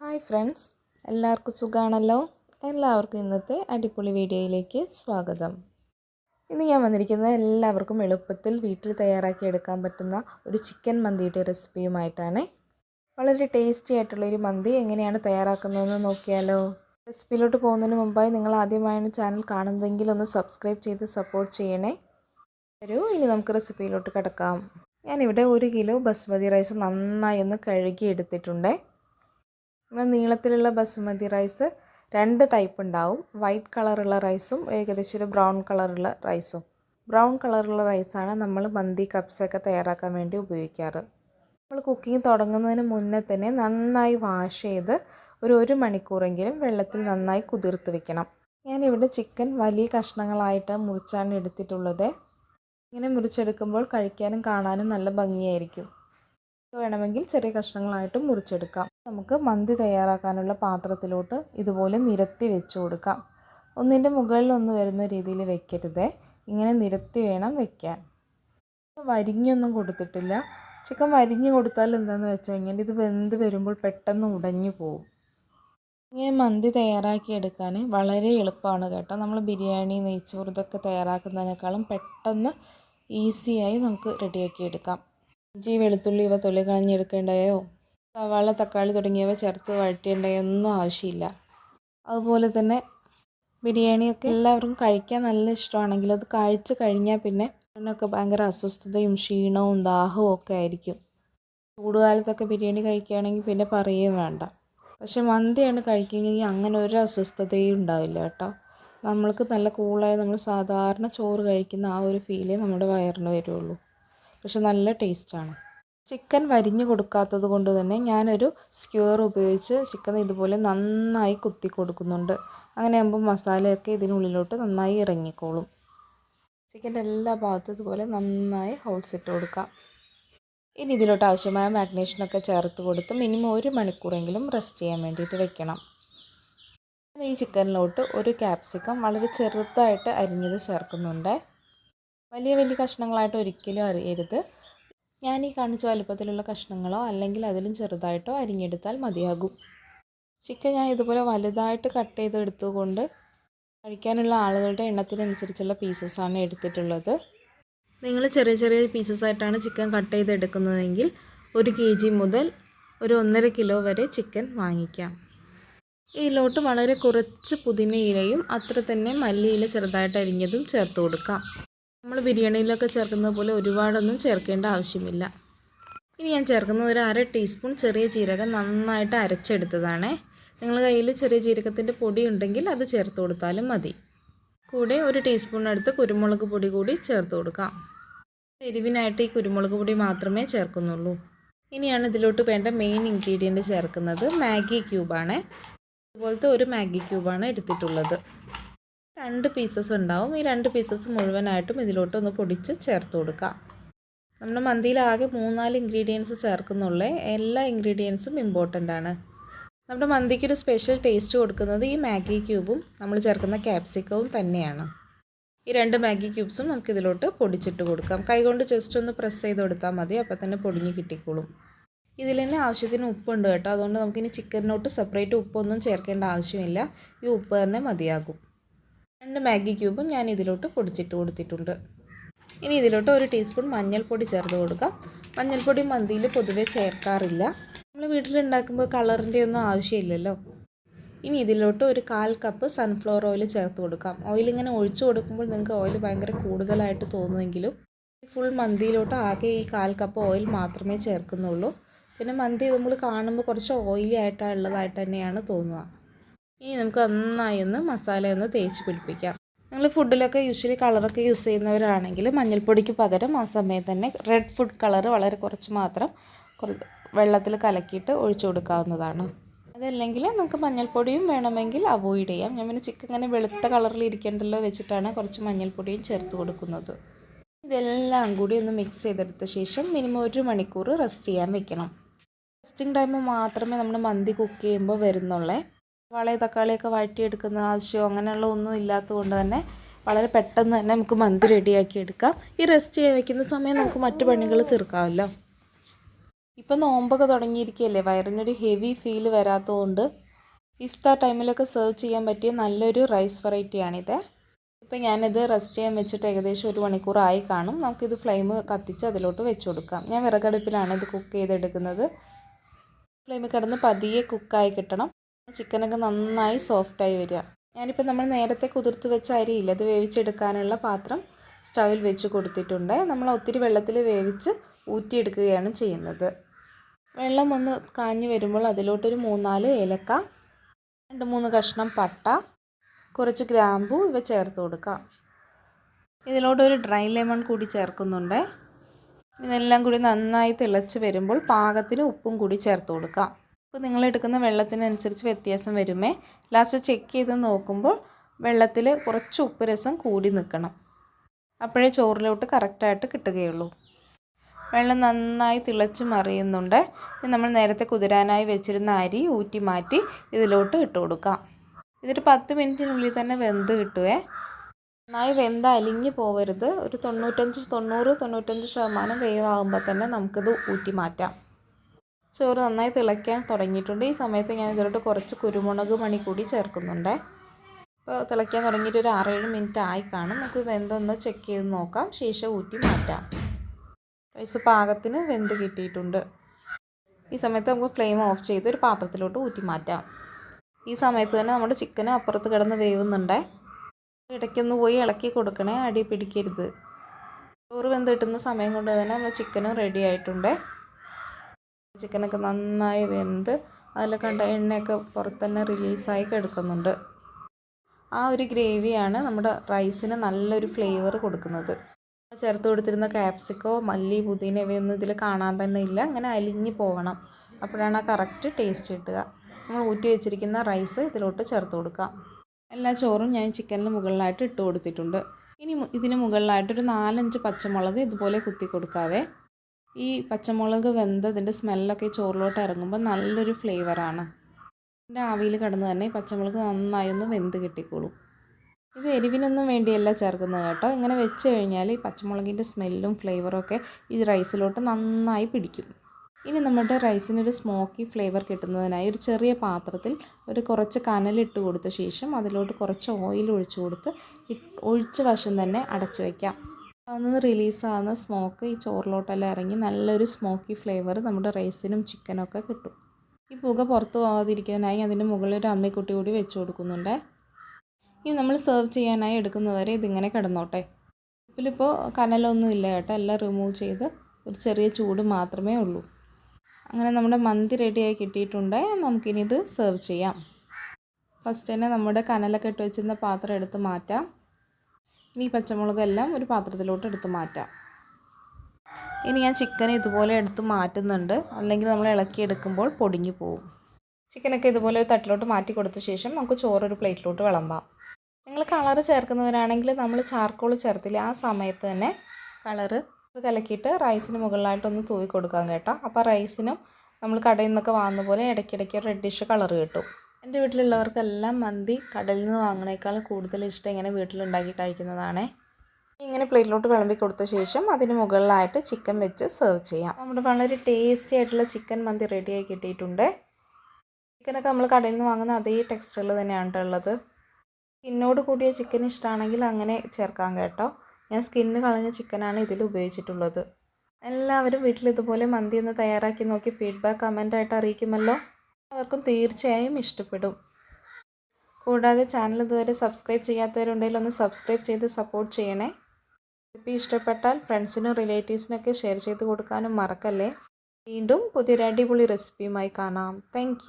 Hi friends എല്ലാവർക്കും സുഖമാണല്ലോ എല്ലാവർക്കും ഇന്നത്തെ അടിപൊളി വീഡിയോയിലേക്ക് സ്വാഗതം. ഇന്ന് ഞാൻ വന്നിരിക്കുന്നത് എല്ലാവർക്കും എളുപ്പത്തിൽ വീട്ടിൽ തയ്യാറാക്കി എടുക്കാൻ പറ്റുന്ന ഒരു ചിക്കൻ മന്തിയുടെ റെസിപ്പിയുമായിട്ടാണ്. വളരെ ടേസ്റ്റി ആയിട്ടുള്ളൊരു മന്തി എങ്ങനെയാണ് തയ്യാറാക്കുന്നതെന്ന് നോക്കിയാലോ? റെസിപ്പിയിലോട്ട് പോകുന്നതിന് മുമ്പായി നിങ്ങൾ ആദ്യമായാണ് ചാനൽ കാണുന്നതെങ്കിൽ ഒന്ന് സബ്സ്ക്രൈബ് ചെയ്ത് സപ്പോർട്ട് ചെയ്യണേ. വരൂ ഇനി നമുക്ക് റെസിപ്പിയിലോട്ട് കിടക്കാം. ഞാനിവിടെ ഒരു കിലോ ബസ്മതി റൈസ് നന്നായി ഒന്ന് കഴുകി എടുത്തിട്ടുണ്ട് നമ്മൾ നീളത്തിലുള്ള ബസുമതി റൈസ് രണ്ട് ടൈപ്പ് ഉണ്ടാവും. വൈറ്റ് കളറുള്ള റൈസും ഏകദേശം ഒരു ബ്രൗൺ കളറുള്ള റൈസും ബ്രൗൺ കളറുള്ള റൈസാണ് നമ്മൾ മന്തി കപ്സൊക്കെ തയ്യാറാക്കാൻ വേണ്ടി ഉപയോഗിക്കാറ്. നമ്മൾ കുക്കിംഗ് തുടങ്ങുന്നതിന് മുന്നേ തന്നെ നന്നായി വാഷ് ചെയ്ത് ഒരു ഒരു മണിക്കൂറെങ്കിലും വെള്ളത്തിൽ നന്നായി കുതിർത്ത് വെക്കണം. ഞാനിവിടെ ചിക്കൻ വലിയ കഷ്ണങ്ങളായിട്ട് മുറിച്ചാണ് എടുത്തിട്ടുള്ളത്. ഇങ്ങനെ മുറിച്ചെടുക്കുമ്പോൾ കഴിക്കാനും കാണാനും നല്ല ഭംഗിയായിരിക്കും. വേണമെങ്കിൽ ചെറിയ കഷ്ണങ്ങളായിട്ട് മുറിച്ചെടുക്കാം. നമുക്ക് മന്തി തയ്യാറാക്കാനുള്ള പാത്രത്തിലോട്ട് ഇതുപോലെ നിരത്തി വെച്ച് കൊടുക്കാം. ഒന്നിന്റെ മുകളിൽ ഒന്ന് വരുന്ന രീതിയിൽ വെക്കരുത്. ഇങ്ങനെ നിരത്തി വേണം വെക്കാൻ. വരിഞ്ഞൊന്നും കൊടുത്തിട്ടില്ല. ചിക്കൻ വരിഞ്ഞ് കൊടുത്താൽ എന്താണെന്ന് വെച്ച് കഴിഞ്ഞാൽ ഇത് വെന്ത് വരുമ്പോൾ പെട്ടെന്ന് ഉടഞ്ഞു പോകും ഇങ്ങനെ മന്തി തയ്യാറാക്കി എടുക്കാൻ വളരെ എളുപ്പമാണ് കേട്ടോ. നമ്മൾ ബിരിയാണി നെയ്ച്ചോറ് ഇതൊക്കെ തയ്യാറാക്കുന്നതിനേക്കാളും പെട്ടെന്ന് ഈസിയായി നമുക്ക് റെഡിയാക്കി എടുക്കാം. ഇഞ്ചി വെളുത്തുള്ളി ഇവ തൊലി കളഞ്ഞെടുക്കേണ്ടയോ? സവാള തക്കാളി തുടങ്ങിയവ ചേർത്ത് വഴറ്റേണ്ടയോ ഒന്നും ആവശ്യമില്ല. അതുപോലെ തന്നെ ബിരിയാണിയൊക്കെ എല്ലാവർക്കും കഴിക്കാൻ നല്ല ഇഷ്ടമാണെങ്കിൽ അത് കഴിച്ച് കഴിഞ്ഞാൽ പിന്നെ അതിനൊക്കെ ഭയങ്കര അസ്വസ്ഥതയും ക്ഷീണവും ദാഹവും ഒക്കെ ആയിരിക്കും. ചൂടുകാലത്തൊക്കെ ബിരിയാണി കഴിക്കുകയാണെങ്കിൽ പിന്നെ പറയുകയും വേണ്ട. പക്ഷെ മന്തിയാണ് കഴിക്കുന്നതെങ്കിൽ അങ്ങനെ ഒരു അസ്വസ്ഥതയും ഉണ്ടാവില്ല കേട്ടോ. നമ്മൾക്ക് നല്ല കൂളായി നമ്മൾ സാധാരണ ചോറ് കഴിക്കുന്ന ആ ഒരു ഫീലേ നമ്മുടെ വയറിന് വരുള്ളൂ. പക്ഷെ നല്ല ടേസ്റ്റാണ്. ചിക്കൻ വരിഞ്ഞു കൊടുക്കാത്തത് കൊണ്ട് തന്നെ ഞാനൊരു സ്ക്യൂർ ഉപയോഗിച്ച് ചിക്കൻ ഇതുപോലെ നന്നായി കുത്തി കൊടുക്കുന്നുണ്ട്. അങ്ങനെ ആകുമ്പോൾ മസാലയൊക്കെ ഇതിനുള്ളിലോട്ട് നന്നായി ഇറങ്ങിക്കോളും. ചിക്കന്റെ എല്ലാ ഭാഗത്തും ഇതുപോലെ നന്നായി ഹോൾസ് ഇട്ട് കൊടുക്കാം. ഇനി ഇതിലോട്ട് ആവശ്യമായ മാഗ്നേഷനൊക്കെ ചേർത്ത് കൊടുത്ത് മിനിമം ഒരു മണിക്കൂറെങ്കിലും റെസ്റ്റ് ചെയ്യാൻ വേണ്ടിയിട്ട് വെക്കണം. ഈ ചിക്കനിലോട്ട് ഒരു ക്യാപ്സിക്കം വളരെ ചെറുതായിട്ട് അരിഞ്ഞത് ചേർക്കുന്നുണ്ട്. വലിയ വലിയ കഷ്ണങ്ങളായിട്ട് ഒരിക്കലും അറിയരുത് ഞാൻ ഈ കാണിച്ച വലുപ്പത്തിലുള്ള കഷ്ണങ്ങളോ അല്ലെങ്കിൽ അതിലും ചെറുതായിട്ടോ അരിഞ്ഞെടുത്താൽ മതിയാകും. ചിക്കൻ ഞാൻ ഇതുപോലെ വലുതായിട്ട് കട്ട് ചെയ്ത് എടുത്തുകൊണ്ട് കഴിക്കാനുള്ള ആളുകളുടെ എണ്ണത്തിനനുസരിച്ചുള്ള പീസസാണ് എടുത്തിട്ടുള്ളത്. നിങ്ങൾ ചെറിയ ചെറിയ പീസസ് ആയിട്ടാണ് ചിക്കൻ കട്ട് ചെയ്ത് എടുക്കുന്നതെങ്കിൽ ഒരു കെ ജി മുതൽ ഒരു ഒന്നര കിലോ വരെ ചിക്കൻ വാങ്ങിക്കാം. ഇതിലോട്ട് വളരെ കുറച്ച് പുതിന ഇലയും അത്ര തന്നെ മല്ലിയില ചെറുതായിട്ട് അരിഞ്ഞതും ചേർത്ത് കൊടുക്കാം. നമ്മൾ ബിരിയാണിയിലൊക്കെ ചേർക്കുന്നത് പോലെ ഒരുപാടൊന്നും ചേർക്കേണ്ട ആവശ്യമില്ല. ഇനി ഞാൻ ചേർക്കുന്നത് ഒരു അര ടീസ്പൂൺ ചെറിയ ജീരകം നന്നായിട്ട് അരച്ചെടുത്തതാണ്. നിങ്ങൾ കയ്യിൽ ചെറിയ ജീരകത്തിന്റെ പൊടി ഉണ്ടെങ്കിൽ അത് ചേർത്ത് കൊടുത്താലും മതി. കൂടെ ഒരു ടീസ്പൂൺ എടുത്ത് കുരുമുളക് പൊടി കൂടി ചേർത്ത് കൊടുക്കാം. എരിവിനായിട്ട് ഈ കുരുമുളക് പൊടി മാത്രമേ ചേർക്കുന്നുള്ളൂ. ഇനിയാണ് ഇതിലോട്ട് വേണ്ട മെയിൻ ഇൻഗ്രീഡിയന്റ് ചേർക്കുന്നത് മാഗി ക്യൂബാണ്. അതുപോലത്തെ ഒരു മാഗി ക്യൂബാണ് എടുത്തിട്ടുള്ളത്. രണ്ട് പീസസ് ഉണ്ടാവും. ഈ രണ്ട് പീസസ് മുഴുവനായിട്ടും ഇതിലോട്ട് ഒന്ന് പൊടിച്ച് ചേർത്ത് കൊടുക്കുക നമ്മൾ മന്തിയിൽ ആകെ മൂന്നാൽ ഇൻഗ്രീഡിയൻസ് ചേർക്കുന്നുള്ളേ എല്ലാ ഇൻഗ്രീഡിയൻസും ഇമ്പോർട്ടന്റ് ആണ്. നമ്മുടെ മന്തിക്കൊരു സ്പെഷ്യൽ ടേസ്റ്റ് കൊടുക്കുന്നത് ഈ മാഗി ക്യൂബും നമ്മൾ ചേർക്കുന്ന ക്യാപ്സിക്കവും തന്നെയാണ്. ഈ രണ്ട് മാഗി ക്യൂബ്സും നമുക്ക് ഇതിലോട്ട് പൊടിച്ചിട്ട് കൊടുക്കാം. കൈകൊണ്ട് ജസ്റ്റ് ഒന്ന് പ്രസ് ചെയ്ത് കൊടുത്താൽ മതി അപ്പോൾ തന്നെ പൊടിഞ്ഞ് കിട്ടിക്കോളും. ഇതിൽ തന്നെ ആവശ്യത്തിന് ഉപ്പുണ്ട് കേട്ടോ. അതുകൊണ്ട് നമുക്കിനി ചിക്കനിലോട്ട് സെപ്പറേറ്റ് ഉപ്പൊന്നും ചേർക്കേണ്ട ആവശ്യമില്ല. ഈ ഉപ്പ് തന്നെ മതിയാകും. രണ്ട് മാഗി ക്യൂബും ഞാൻ ഇതിലോട്ട് പൊടിച്ചിട്ട് കൊടുത്തിട്ടുണ്ട്. ഇനി ഇതിലോട്ട് ഒരു ടീസ്പൂൺ മഞ്ഞൾപ്പൊടി ചേർത്ത് കൊടുക്കാം. മഞ്ഞൾപ്പൊടി മന്തിയിൽ പൊതുവെ ചേർക്കാറില്ല. നമ്മൾ വീട്ടിലുണ്ടാക്കുമ്പോൾ കളറിന്റെ ഒന്നും ആവശ്യമില്ലല്ലോ. ഇനി ഇതിലോട്ട് ഒരു കാൽ കപ്പ് സൺഫ്ലവർ ഓയിൽ ചേർത്ത് കൊടുക്കാം. ഓയിൽ ഇങ്ങനെ ഒഴിച്ചു കൊടുക്കുമ്പോൾ നിങ്ങൾക്ക് ഓയിൽ ഭയങ്കര കൂടുതലായിട്ട് തോന്നുമെങ്കിലും ഫുൾ മന്തിയിലോട്ട് ആകെ ഈ കാൽ കപ്പ് ഓയിൽ മാത്രമേ ചേർക്കുന്നുള്ളൂ. പിന്നെ മന്തി നമ്മൾ കാണുമ്പോൾ കുറച്ച് ഓയിലി ആയിട്ടുള്ളതായിട്ട് തന്നെയാണ് തോന്നുക. ഇനി നമുക്ക് നന്നായി ഒന്ന് മസാല ഒന്ന് തേച്ച് പിടിപ്പിക്കാം. നിങ്ങൾ ഫുഡിലൊക്കെ യൂഷ്വലി കളറൊക്കെ യൂസ് ചെയ്യുന്നവരാണെങ്കിൽ മഞ്ഞൾപ്പൊടിക്ക് പകരം ആ സമയത്ത് തന്നെ റെഡ് ഫുഡ് കളർ വളരെ കുറച്ച് മാത്രം വെള്ളത്തിൽ കലക്കിയിട്ട് ഒഴിച്ചു കൊടുക്കാവുന്നതാണ്. അതല്ലെങ്കിൽ നമുക്ക് മഞ്ഞൾപ്പൊടിയും വേണമെങ്കിൽ അവോയ്ഡ് ചെയ്യാം. ഞാൻ പിന്നെ ചിക്കൻ ഇങ്ങനെ വെളുത്ത കളറിൽ ഇരിക്കേണ്ടല്ലോ വെച്ചിട്ടാണ് കുറച്ച് മഞ്ഞൾപ്പൊടിയും ചേർത്ത് കൊടുക്കുന്നത്. ഇതെല്ലാം കൂടി ഒന്ന് മിക്സ് ചെയ്തെടുത്ത ശേഷം മിനിമം ഒരു മണിക്കൂർ റെസ്റ്റ് ചെയ്യാൻ വെക്കണം. റെസ്റ്റിംഗ് ടൈം മാത്രമേ നമ്മൾ മന്തി കുക്ക് ചെയ്യുമ്പോൾ വരുന്നുള്ളേ. സവാള തക്കാളിയൊക്കെ വഴറ്റിയെടുക്കുന്ന ആവശ്യമോ അങ്ങനെയുള്ള ഒന്നും ഇല്ലാത്തതുകൊണ്ട് തന്നെ വളരെ പെട്ടെന്ന് തന്നെ നമുക്ക് മന്തി റെഡിയാക്കി എടുക്കാം. ഈ റെസ്റ്റ് ചെയ്യാൻ വയ്ക്കുന്ന സമയം നമുക്ക് മറ്റു പണികൾ തീർക്കാമല്ലോ. ഇപ്പം നോമ്പൊക്കെ തുടങ്ങിയിരിക്കുകയല്ലേ വയറിനൊരു ഹെവി ഫീൽ വരാത്തതുകൊണ്ട് ഇഫ്താർ ടൈമിലൊക്കെ സെർവ് ചെയ്യാൻ പറ്റിയ നല്ലൊരു റൈസ് വെറൈറ്റിയാണിത് ഇപ്പം ഞാനിത് റെസ്റ്റ് ചെയ്യാൻ വെച്ചിട്ട് ഏകദേശം ഒരു മണിക്കൂറായി കാണും. നമുക്കിത് ഫ്ലെയിം കത്തിച്ച് അതിലോട്ട് വെച്ച് കൊടുക്കാം. ഞാൻ വിറകടുപ്പിലാണ് ഇത് കുക്ക് ചെയ്തെടുക്കുന്നത്. ഫ്ലെയിമിൽ കിടന്ന് പതിയെ കുക്കായി കിട്ടണം. ചിക്കനൊക്കെ നന്നായി സോഫ്റ്റായി വരിക. ഞാനിപ്പോൾ നമ്മൾ നേരത്തെ കുതിർത്ത് വെച്ച അരിയില്ല അത് വേവിച്ചെടുക്കാനുള്ള പാത്രം സ്റ്റവിൽ വെച്ച് കൊടുത്തിട്ടുണ്ട്. നമ്മൾ ഒത്തിരി വെള്ളത്തിൽ വേവിച്ച് ഊറ്റിയെടുക്കുകയാണ് ചെയ്യുന്നത്. വെള്ളം ഒന്ന് കാഞ്ഞ് വരുമ്പോൾ അതിലോട്ടൊരു മൂന്നാൽ ഏലക്ക രണ്ട് മൂന്ന് കഷ്ണം പട്ട കുറച്ച് ഗ്രാമ്പു ഇവ ചേർത്ത് കൊടുക്കാം ഇതിലോട്ടൊരു ഡ്രൈ ലെമൺ കൂടി ചേർക്കുന്നുണ്ട്. ഇതെല്ലാം കൂടി നന്നായി തിളച്ച് വരുമ്പോൾ പാകത്തിന് ഉപ്പും കൂടി ചേർത്ത് കൊടുക്കാം ഉപ്പ് നിങ്ങൾ എടുക്കുന്ന വെള്ളത്തിനനുസരിച്ച് വ്യത്യാസം വരുമേ. ലാസ്റ്റ് ചെക്ക് ചെയ്ത് നോക്കുമ്പോൾ വെള്ളത്തിൽ കുറച്ച് ഉപ്പ് രസം കൂടി നിൽക്കണം. അപ്പോഴേ ചോറിലോട്ട് കറക്റ്റായിട്ട് കിട്ടുകയുള്ളൂ. വെള്ളം നന്നായി തിളച്ച് മറിയുന്നുണ്ട്. നമ്മൾ നേരത്തെ കുതിരാനായി വെച്ചിരുന്ന അരി ഊറ്റി മാറ്റി ഇതിലോട്ട് ഇട്ട് കൊടുക്കാം. ഇതൊരു പത്ത് മിനിറ്റിനുള്ളിൽ തന്നെ വെന്ത് കിട്ടുവേ. നന്നായി വെന്ത് അലിഞ്ഞ് പോവരുത്. ഒരു തൊണ്ണൂറ്റഞ്ച് തൊണ്ണൂറ് തൊണ്ണൂറ്റഞ്ച് ശതമാനം വേവാകുമ്പോൾ തന്നെ നമുക്കിത് ഊറ്റി മാറ്റാം. ചോറ് നന്നായി തിളയ്ക്കാൻ തുടങ്ങിയിട്ടുണ്ട്. ഈ സമയത്ത് ഞാൻ ഇതിലോട്ട് കുറച്ച് കുരുമുളക് മണി കൂടി ചേർക്കുന്നുണ്ട്. അപ്പോൾ തിളയ്ക്കാൻ തുടങ്ങിയിട്ട് ഒരു ആറേഴ് മിനിറ്റ് ആയി കാണും. നമുക്ക് വെന്തൊന്ന് ചെക്ക് ചെയ്ത് നോക്കാം. ശേഷം ഊറ്റി മാറ്റാം. റൈസ് പാകത്തിന് വെന്ത് കിട്ടിയിട്ടുണ്ട്. ഈ സമയത്ത് നമുക്ക് ഫ്ലെയിം ഓഫ് ചെയ്ത് ഒരു പാത്രത്തിലോട്ട് ഊറ്റി മാറ്റാം. ഈ സമയത്ത് തന്നെ നമ്മുടെ ചിക്കൻ അപ്പുറത്ത് കിടന്ന് വേവുന്നുണ്ട്. ഇടയ്ക്കൊന്ന് പോയി ഇളക്കി കൊടുക്കണേ. അടി പിടിക്കരുത്. ചോറ് വെന്ത് കിട്ടുന്ന സമയം കൊണ്ട് തന്നെ നമ്മൾ ചിക്കനും റെഡി ആയിട്ടുണ്ട്. ചിക്കനൊക്കെ നന്നായി വെന്ത് അതിൽ കണ്ട എണ്ണയൊക്കെ പുറത്ത് റിലീസായി കിടക്കുന്നുണ്ട്. ആ ഒരു ഗ്രേവിയാണ് നമ്മുടെ റൈസിന് നല്ലൊരു ഫ്ലേവർ കൊടുക്കുന്നത്. ചേർത്ത് കൊടുത്തിരുന്ന കാപ്സിക്കോ മല്ലി പുതിന ഇവയൊന്നും ഇതിൽ കാണാൻ തന്നെ ഇല്ല. അങ്ങനെ അലിഞ്ഞ് പോകണം അപ്പോഴാണ് ആ കറക്റ്റ് ടേസ്റ്റ് കിട്ടുക. നമ്മൾ ഊറ്റി വെച്ചിരിക്കുന്ന റൈസ് ഇതിലോട്ട് ചേർത്ത് കൊടുക്കാം. എല്ലാ ചോറും ഞാൻ ചിക്കനിന് മുകളിലായിട്ട് ഇട്ട് കൊടുത്തിട്ടുണ്ട്. ഇനി ഇതിന് മുകളിലായിട്ട് ഒരു നാലഞ്ച് പച്ചമുളക് ഇതുപോലെ കുത്തി കൊടുക്കാവേ. ഈ പച്ചമുളക് വെന്ത് ഇതിന്റെ സ്മെല്ലൊക്കെ ചോറിലോട്ട് ഇറങ്ങുമ്പോൾ നല്ലൊരു ഫ്ലേവറാണ്. ഇതിന്റെ ആവിയിൽ കിടന്ന് തന്നെ പച്ചമുളക് നന്നായി ഒന്ന് വെന്ത് കിട്ടിക്കോളും. ഇത് എരിവിനൊന്നും വേണ്ടിയല്ല ചേർക്കുന്നത് കേട്ടോ. ഇങ്ങനെ വെച്ച് കഴിഞ്ഞാൽ ഈ പച്ചമുളകിന്റെ സ്മെല്ലും ഫ്ലേവറും ഒക്കെ ഈ റൈസിലോട്ട് നന്നായി പിടിക്കും. ഇനി നമ്മുടെ റൈസിനൊരു സ്മോക്കി ഫ്ലേവർ കിട്ടുന്നതിനായി ഒരു ചെറിയ പാത്രത്തിൽ ഒരു കുറച്ച് കനലിട്ട് കൊടുത്ത ശേഷം അതിലോട്ട് കുറച്ച് ഓയിൽ ഒഴിച്ചു കൊടുത്ത് ഒഴിച്ച് വശം തന്നെ അടച്ചു വയ്ക്കാം അതിൽ നിന്ന് റിലീസാകുന്ന സ്മോക്ക് ഈ ചോറിലോട്ടെല്ലാം ഇറങ്ങി നല്ലൊരു സ്മോക്കി ഫ്ലേവർ നമ്മുടെ റൈസിനും ചിക്കനൊക്കെ കിട്ടും. ഈ പുക പുറത്ത് പോകാതിരിക്കാനായി അതിന്റെ മുകളിൽ ഒരു അമ്മിക്കുട്ടി കൂടി വെച്ച് കൊടുക്കുന്നുണ്ട്. ഇനി നമ്മൾ സെർവ് ചെയ്യാനായി എടുക്കുന്നവരെ ഇതിങ്ങനെ കിടന്നോട്ടെ. ഇപ്പോൾ കനലൊന്നും ഇല്ല കേട്ടോ. എല്ലാം റിമൂവ് ചെയ്ത് ഒരു ചെറിയ ചൂട് മാത്രമേ ഉള്ളൂ. അങ്ങനെ നമ്മുടെ മന്തി റെഡിയായി കിട്ടിയിട്ടുണ്ട്. നമുക്കിനി ഇത് സെർവ് ചെയ്യാം. ഫസ്റ്റ് തന്നെ നമ്മുടെ കനലൊക്കെ ഇട്ട് വെച്ചിരുന്ന പാത്രം എടുത്ത് മാറ്റാം. ഇനി പച്ചമുളകെല്ലാം ഒരു പാത്രത്തിലോട്ട് എടുത്ത് മാറ്റാം. ഇനി ഞാൻ ചിക്കൻ ഇതുപോലെ എടുത്ത് മാറ്റുന്നുണ്ട്. അല്ലെങ്കിൽ നമ്മൾ ഇളക്കി എടുക്കുമ്പോൾ പൊടിഞ്ഞു പോകും ചിക്കനൊക്കെ ഇതുപോലെ ഒരു തട്ടിലോട്ട് മാറ്റി കൊടുത്ത ശേഷം നമുക്ക് ചോറ് ഒരു പ്ലേറ്റിലോട്ട് വിളമ്പാം. നിങ്ങൾ കളറ് ചേർക്കുന്നവരാണെങ്കിൽ നമ്മൾ ചാർക്കോൾ ചേർത്തില്ല. ആ സമയത്ത് തന്നെ കളറ് കലക്കിയിട്ട് റൈസിന് മുകളിലായിട്ടൊന്ന് തൂവി കൊടുക്കാം കേട്ടോ. അപ്പോൾ റൈസിനും നമ്മൾ കടയിൽ നിന്നൊക്കെ വാങ്ങുന്ന പോലെ ഇടയ്ക്കിടയ്ക്ക് റെഡിഷ് കളർ കിട്ടും. എന്റെ വീട്ടിലുള്ളവർക്കെല്ലാം മന്തി കടലിൽ നിന്ന് വാങ്ങുന്നേക്കാൾ കൂടുതൽ ഇഷ്ടം ഇങ്ങനെ വീട്ടിലുണ്ടാക്കി കഴിക്കുന്നതാണ്. ഇങ്ങനെ പ്ലേറ്റിലോട്ട് വിളമ്പി കൊടുത്ത ശേഷം അതിന് മുകളിലായിട്ട് ചിക്കൻ വെച്ച് സെർവ് ചെയ്യാം. നമ്മുടെ വളരെ ടേസ്റ്റി ആയിട്ടുള്ള ചിക്കൻ മന്തി റെഡിയായി കിട്ടിയിട്ടുണ്ട്. ചിക്കനൊക്കെ നമ്മൾ കടയിൽ നിന്ന് വാങ്ങുന്ന അതേ ടെക്സ്ചറിൽ തന്നെയാണ് ഉള്ളത്. സ്കിന്നോട് കൂടിയ ചിക്കൻ ഇഷ്ടമാണെങ്കിൽ അങ്ങനെ ചേർക്കാം കേട്ടോ. ഞാൻ സ്കിന്ന് കളഞ്ഞ ചിക്കനാണ് ഇതിൽ ഉപയോഗിച്ചിട്ടുള്ളത്. എല്ലാവരും വീട്ടിൽ ഇതുപോലെ മന്തി ഒന്ന് തയ്യാറാക്കി നോക്കി ഫീഡ്ബാക്ക് കമന്റായിട്ട് അറിയിക്കുമല്ലോ. അവർക്കും തീർച്ചയായും ഇഷ്ടപ്പെടും. കൂടാതെ ചാനൽ ഇതുവരെ സബ്സ്ക്രൈബ് ചെയ്യാത്തവരുണ്ടെങ്കിൽ ഒന്ന് സബ്സ്ക്രൈബ് ചെയ്ത് സപ്പോർട്ട് ചെയ്യണേ. റെസിപ്പി ഇഷ്ടപ്പെട്ടാൽ ഫ്രണ്ട്സിനും റിലേറ്റീവ്സിനൊക്കെ ഷെയർ ചെയ്ത് കൊടുക്കാനും മറക്കല്ലേ. വീണ്ടും പുതിയൊരു അടിപൊളി റെസിപ്പിയുമായി കാണാം. താങ്ക്